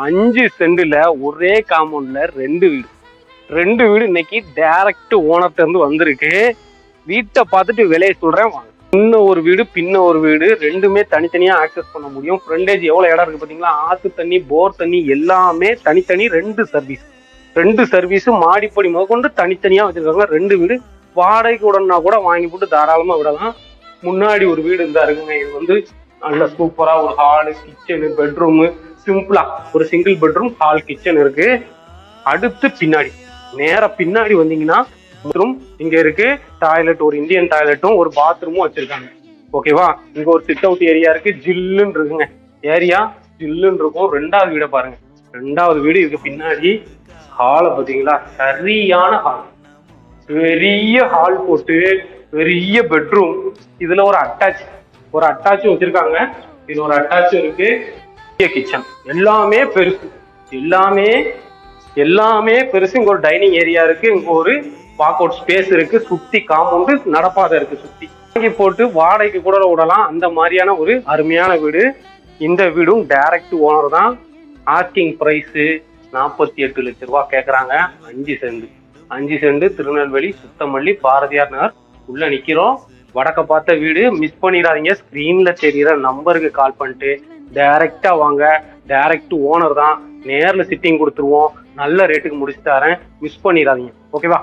அஞ்சு செண்டுல ஒரே காம்பவுண்ட்ல ரெண்டு வீடு. ரெண்டு வீடு இன்னைக்கு டைரக்ட் ஓனர்ட்ட இருந்து வந்திருக்கு. வீட்டை பார்த்துட்டு விலையை சொல்றேன் வாங்க. முன்ன ஒரு வீடு பின்ன ஒரு வீடு ரெண்டுமே தனித்தனியா ஆக்சஸ் பண்ண முடியும். ஃப்ரண்டேஜ் எவ்வளவு இடம் இருக்கு பாத்தீங்களா? ஆத்து தண்ணி போர் தண்ணி எல்லாமே தனித்தனி ரெண்டு சர்வீஸ் ரெண்டு சர்வீஸும் மாடிப்படி முதற்கொண்டு தனித்தனியா வச்சிருக்காங்க. ரெண்டு வீடு வாடகைக்கு உடனா கூட வாங்கி போட்டு தாராளமா விடலாம். முன்னாடி ஒரு வீடு இருந்தா இருக்குங்க. இது வந்து நல்ல சூப்பரா ஒரு ஹாலு கிச்சனு பெட்ரூமு சிம்பிளா ஒரு சிங்கிள் பெட்ரூம் ஹால் கிச்சன் இருக்கு. அடுத்து பின்னாடி. நேர பின்னாடி வந்தீங்கன்னா பாத்ரூம் இங்க இருக்கு. டாய்லெட் ஒரு இந்தியன் டாய்லெட்டும் ஒரு பாத்ரூமும் வச்சிருக்காங்க. ஓகேவா இங்க ஒரு சிட் அவுட் ஏரியா இருக்கு. ஜில்லுன்னு இருக்குங்க. ஏரியா ஜில்லுன்னு இருக்கும். ரெண்டாவது வீடை பாருங்க. ரெண்டாவது வீடு இதுக்கு பின்னாடி ஹாலை பாத்தீங்களா சரியான ஹால் பெரிய ஹால் போட்டு பெரிய பெட்ரூம் இதுல ஒரு அட்டாச் ஒரு அட்டாச்சும் வச்சிருக்காங்க. இது ஒரு அட்டாச்சும் இருக்கு. கிச்சன் எல்லாமே பெருசு. எல்லாமே எல்லாமே பெருசு. இங்க ஒரு டைனிங் ஏரியா இருக்கு. இங்க ஒரு வாக் அவுட் ஸ்பேஸ் இருக்கு. சுத்தி காம்பவுண்டு நடப்பாதை இருக்கு சுத்தி. வாங்கி போட்டு வாடகைக்கு கூட விடலாம். அந்த மாதிரியான ஒரு அருமையான வீடு. இந்த வீடும் டைரக்ட் ஓனர் தான். ஆஸ்கிங் ப்ரைஸு நாற்பத்தி எட்டு லட்ச ரூபா கேட்குறாங்க அஞ்சு செண்டு அஞ்சு செண்டு திருநெல்வேலி சுத்தமல்லி பாரதியார் நகர். உள்ள நிற்கிறோம் வடக்க பார்த்த வீடு மிஸ் பண்ணிடாதீங்க. ஸ்க்ரீன்ல தெரியிற நம்பருக்கு கால் பண்ணிட்டு டைரக்டா வாங்க. டைரக்ட் ஓனர் தான். நேர்ல சிட்டிங் கொடுத்துருவோம். நல்ல ரேட்டுக்கு முடிச்சு தரேன். மிஸ் பண்ணிடாதீங்க. ஓகேவா